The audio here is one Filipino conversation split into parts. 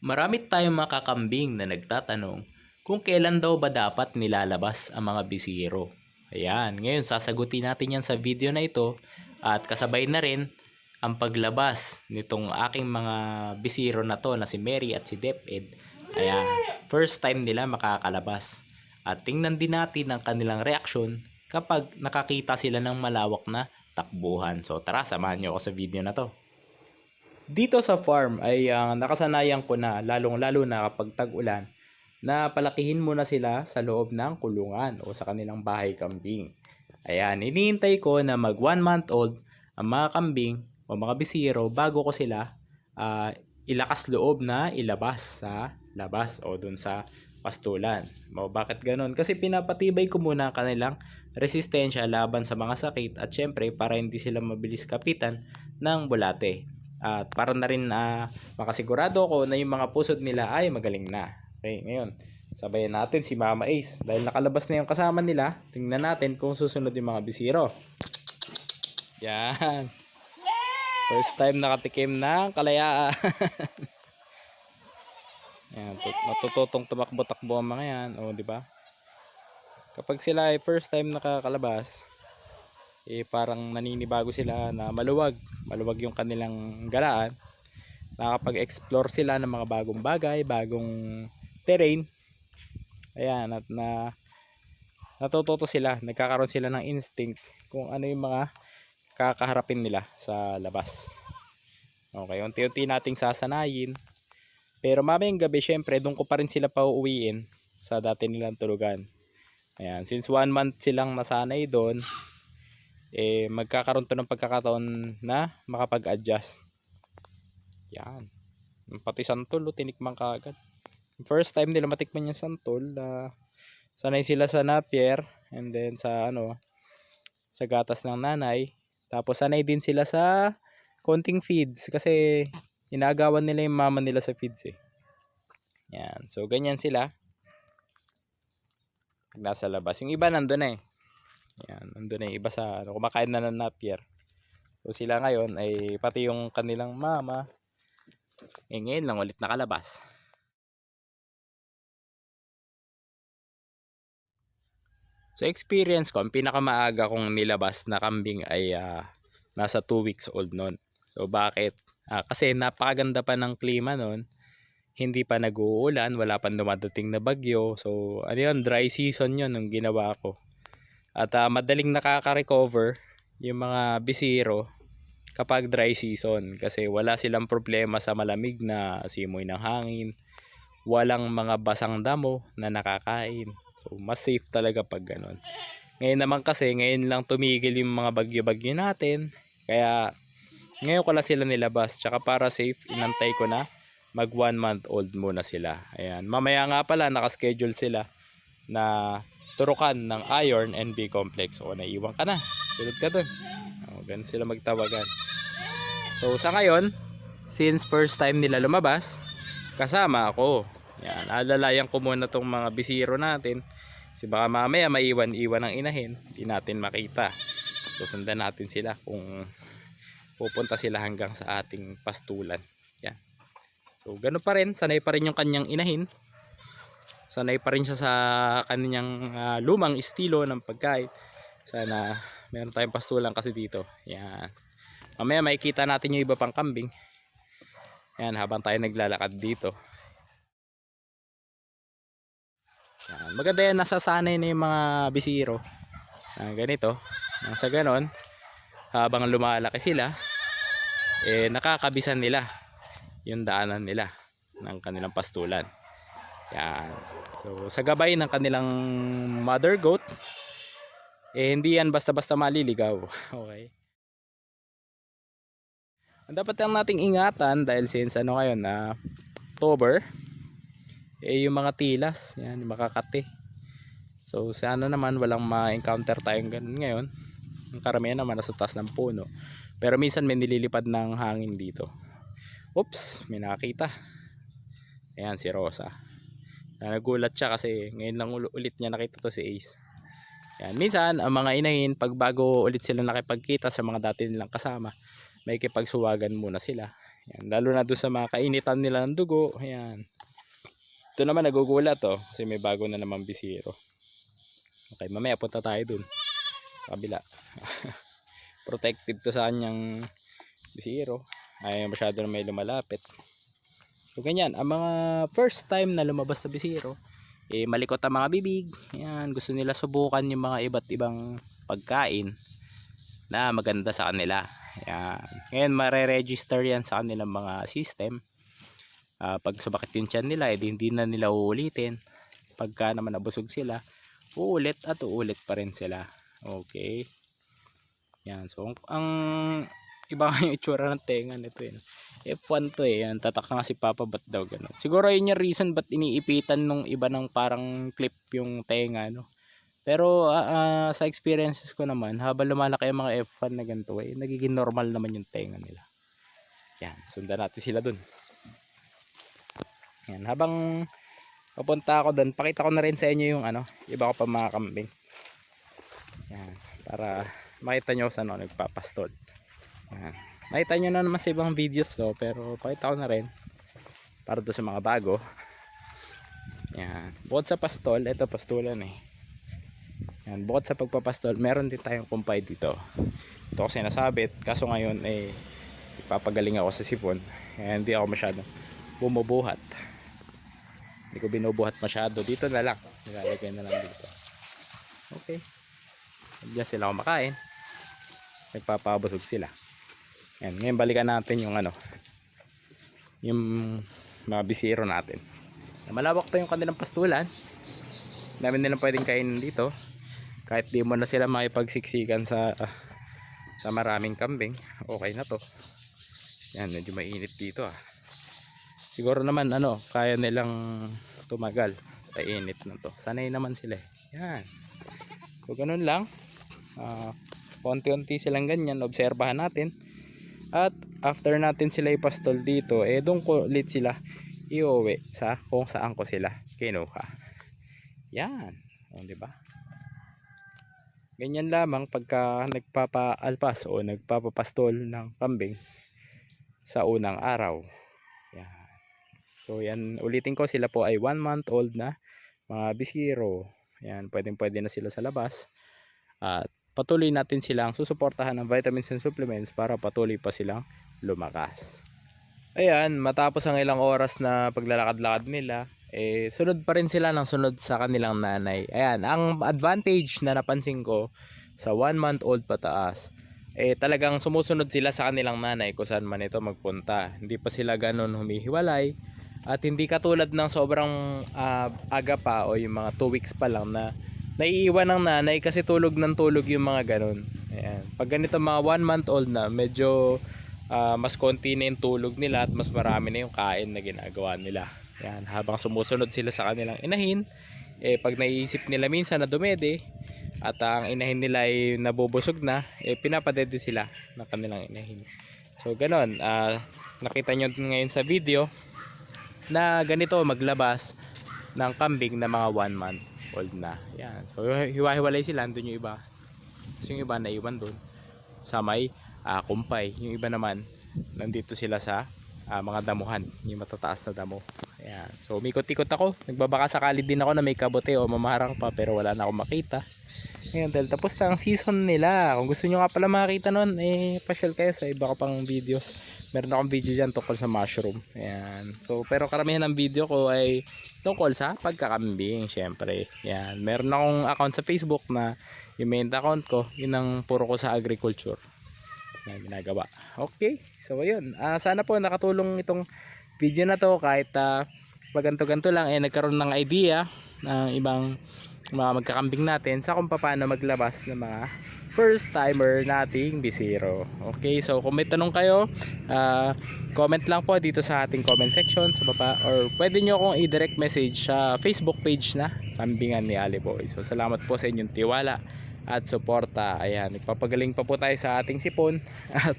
Marami tayong mga kakambing na nagtatanong kung kailan daw ba dapat nilalabas ang mga bisiro. Ayan, ngayon sasagutin natin yan sa video na ito at kasabay na rin ang paglabas nitong aking mga bisiro na to na si Mary at si DepEd. Ayan, first time nila makakalabas. At tingnan din natin ang kanilang reaksyon kapag nakakita sila ng malawak na takbuhan. So tara, samahan nyo ako sa video na to. Dito sa farm ay ah, nakasanayan ko na lalong-lalo na kapag tag-ulan na palakihin muna sila sa loob ng kulungan o sa kanilang bahay kambing. Ayan, iniintay ko na mag one month old ang mga kambing o mga bisiro bago ko sila ah, ilakas loob na ilabas sa labas o dun sa pastulan. O bakit ganun? Kasi pinapatibay ko muna ang kanilang resistensya laban sa mga sakit at syempre para hindi sila mabilis kapitan ng bulate. At para na rin ah, makasigurado ko na yung mga pusod nila ay magaling na. Okay, ngayon, sabayan natin si Mama Ace. Dahil nakalabas na yung kasama nila, tingnan natin kung susunod yung mga bisiro. Yan. First time nakatikim ng kalayaan. yan, tut- matututong tumakbo-takbo ang mga yan. O, di ba? Kapag sila ay first time nakakalabas, eh parang naninibago sila na maluwag. Maluwag yung kanilang galaan. Nakapag-explore sila ng mga bagong bagay, bagong terrain. Ayan, at na natututo sila, nagkakaroon sila ng instinct kung ano yung mga kakaharapin nila sa labas. Okay, unti-unti nating sasanayin. Pero mamayang gabi, syempre, doon ko pa rin sila pauuwiin sa dati nilang tulugan. Ayan, since one month silang nasanay doon, eh, magkakaroon to ng pagkakataon na makapag-adjust. Yan. Pati santol, oh, tinikman ka agad. First time nila matikman yung santol, na sanay sila sa napier, and then sa ano, sa gatas ng nanay. Tapos sanay din sila sa konting feeds kasi inagawan nila yung mama nila sa feeds eh. Yan. So ganyan sila. Nasa labas. Yung iba nandun na eh. Yan. Nandun na yung iba sa ano, kumakain na ng napier. So sila ngayon ay pati yung kanilang mama eh ngayon lang ulit nakalabas. Sa experience ko, ang pinakamaaga kong nilabas na kambing ay ah, nasa 2 weeks old noon. So bakit? Ah, kasi napakaganda pa ng klima noon. Hindi pa nag-uulan, wala pa dumadating na bagyo. So ano yun, dry season yun nung ginawa ko. At ah, madaling nakaka-recover yung mga bisiro kapag dry season kasi wala silang problema sa malamig na simoy ng hangin. Walang mga basang damo na nakakain. So, mas safe talaga pag ganun. Ngayon naman kasi, ngayon lang tumigil yung mga bagyo-bagyo natin. Kaya, ngayon ko lang sila nilabas. Tsaka para safe, inantay ko na mag one month old muna sila. Ayan. Mamaya nga pala, nakaschedule sila na turukan ng iron and B complex. O, naiwan ka na. Sunod ka dun. O, ganun sila magtawagan. So, sa ngayon, since first time nila lumabas, kasama ako. Yan, alalayan ko muna tong mga bisiro natin. Kasi baka mamaya maiwan-iwan ang inahin, hindi natin makita. Susundan natin sila kung pupunta sila hanggang sa ating pastulan. Yan. So, ganoon pa rin, sanay pa rin yung kanyang inahin. Sanay pa rin siya sa kanyang ah, lumang estilo ng pagkain. Sana meron tayong pastulan kasi dito. Yan. Mamaya makikita natin yung iba pang kambing. Yan, habang tayo naglalakad dito. Yan. Maganda yan, nasasanay na yung mga bisiro. Ah, ganito. Nang sa ganon, habang lumalaki sila, eh, nakakabisan nila yung daanan nila ng kanilang pastulan. Yan. So, sa gabay ng kanilang mother goat, eh, hindi yan basta-basta maliligaw. okay. Ang dapat lang nating ingatan dahil since ano ngayon na October, eh yung mga tilas, yan, yung makakate. So sana naman walang ma-encounter tayong ganun ngayon. Ang karamihan naman nasa taas ng puno. Pero minsan may nililipad ng hangin dito. Oops, may nakakita. Ayan si Rosa. Nagulat siya kasi ngayon lang ul- ulit niya nakita to si Ace. Yan. Minsan, ang mga inahin, pag bago ulit sila nakipagkita sa mga dati nilang kasama, may kipagsuwagan muna sila. Yan, lalo na doon sa mga kainitan nila ng dugo. Ayan. Ito naman nagugulat to kasi may bago na naman bisiro. Okay, mamaya punta tayo dun. Sa kabila. Protected to sa kanyang bisiro. Ay masyado na may lumalapit. So ganyan, ang mga first time na lumabas sa bisiro, eh malikot ang mga bibig. Yan, gusto nila subukan yung mga iba't ibang pagkain na maganda sa kanila. Yan. Ngayon mare-register yan sa kanilang mga system. Ah, pag sumakit yung tiyan nila, edi hindi na nila uulitin. Pagka naman nabusog sila, uulit at uulit pa rin sila. Okay. Yan. So, ang, ang iba nga yung itsura ng tenga nito yun. F1 to eh. Yan, tatak nga si Papa ba't daw ganun. Siguro yun yung reason ba't iniipitan nung iba ng parang clip yung tenga, no? Pero ah, ah, sa experiences ko naman, habang lumalaki ang mga F1 na ganito, eh, nagiging normal naman yung tenga nila. Yan, sundan natin sila dun. Yan, habang papunta ako dun, pakita ko na rin sa inyo yung ano, iba ko pa mga kambing. Yan, para makita nyo sa ano, nagpapastol. Yan. Makita nyo na naman sa ibang videos to, pero pakita ko na rin para do sa mga bago. Yan. Bukod sa pastol, ito pastulan eh. Yan, bukod sa pagpapastol, meron din tayong kumpay dito. Ito kasi nasabit, kaso ngayon eh ipapagaling ako sa sipon. Kaya hindi ako masyado bumubuhat. Hindi ko binubuhat masyado. Dito na lang. Nilalagay na lang dito. Okay. Diyan sila kumakain. Nagpapabusog sila. Yan. Ngayon balikan natin yung ano. Yung mga bisiro natin. Malawak pa yung kanilang pastulan. Dami nilang pwedeng kainin dito. Kahit di mo na sila makipagsiksikan sa ah, sa maraming kambing. Okay na to. Yan. Medyo mainit dito ah siguro naman ano kaya nilang tumagal sa init na to sanay naman sila eh. yan so ganun lang Ah, konti-unti silang ganyan obserbahan natin at after natin sila ipastol dito eh doon ko ulit sila iuwi sa kung saan ko sila kinuha. Yan. O di ba? Ganyan lamang pagka nagpapaalpas o nagpapapastol ng kambing sa unang araw. Yan. So yan, ulitin ko sila po ay 1 month old na mga bisiro. Yan, pwedeng pwede na sila sa labas. At patuloy natin silang susuportahan ng vitamins and supplements para patuloy pa silang lumakas. Ayan, matapos ang ilang oras na paglalakad-lakad nila, eh, sunod pa rin sila ng sunod sa kanilang nanay. Ayan, ang advantage na napansin ko sa 1 month old pataas, eh talagang sumusunod sila sa kanilang nanay kung saan man ito magpunta. Hindi pa sila ganun humihiwalay at hindi katulad ng sobrang ah, aga pa o yung mga 2 weeks pa lang na naiiwan ng nanay kasi tulog ng tulog yung mga ganun. Ayan. Pag ganito mga 1 month old na, medyo ah, mas konti na yung tulog nila at mas marami na yung kain na ginagawa nila. Ayan. Habang sumusunod sila sa kanilang inahin, eh pag naiisip nila minsan na dumede at ang inahin nila ay nabubusog na, eh pinapadede sila ng kanilang inahin. So ganon, ah, nakita nyo ngayon sa video, na ganito maglabas ng kambing na mga 1 month old na. Yan. So hiwa-hiwalay sila, doon yung iba. Kasi yung iba naiwan doon sa may ah, kumpay. Yung iba naman nandito sila sa ah, mga damuhan, yung matataas na damo. Ayan. So umikot-ikot ako. Nagbabaka sakali din ako na may kabote o mamaharang pa pero wala na akong makita. Ngayon dahil tapos na ang season nila. Kung gusto nyo nga pala makita nun, eh pasyal kayo sa iba ko pang videos. Meron akong video dyan tungkol sa mushroom. Ayan. So pero karamihan ng video ko ay tungkol sa pagkakambing syempre. Ayan. Meron akong account sa Facebook na yung main account ko, yun ang puro ko sa agriculture na ginagawa. Okay. So ayun. Ah, sana po nakatulong itong video na to kahit uh, paganto-ganto lang eh nagkaroon ng idea ng ibang mga magkakambing natin sa kung paano maglabas ng mga first timer nating bisiro. Okay, so kung may tanong kayo, ah, comment lang po dito sa ating comment section sa baba or pwede nyo akong i-direct message sa Facebook page na Kambingan ni Ali Boy. So salamat po sa inyong tiwala at suporta. Ayan, nagpapagaling pa po tayo sa ating sipon at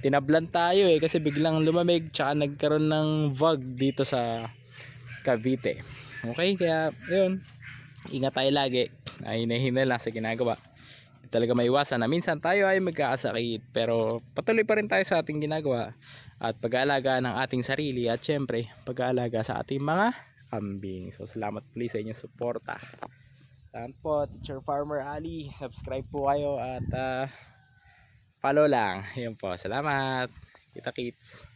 tinablan tayo eh kasi biglang lumamig tsaka nagkaroon ng vog dito sa Cavite. Okay, kaya yun, ingat tayo lagi. Ay hinahinay lang sa ginagawa. Talaga maiwasan na minsan tayo ay magkakasakit pero patuloy pa rin tayo sa ating ginagawa at pag-aalaga ng ating sarili at syempre pag-aalaga sa ating mga kambing. So salamat po sa inyong suporta. Salamat po, Teacher Farmer Ali. Subscribe po kayo at ah, follow lang. Ayun po, salamat. Kita kits.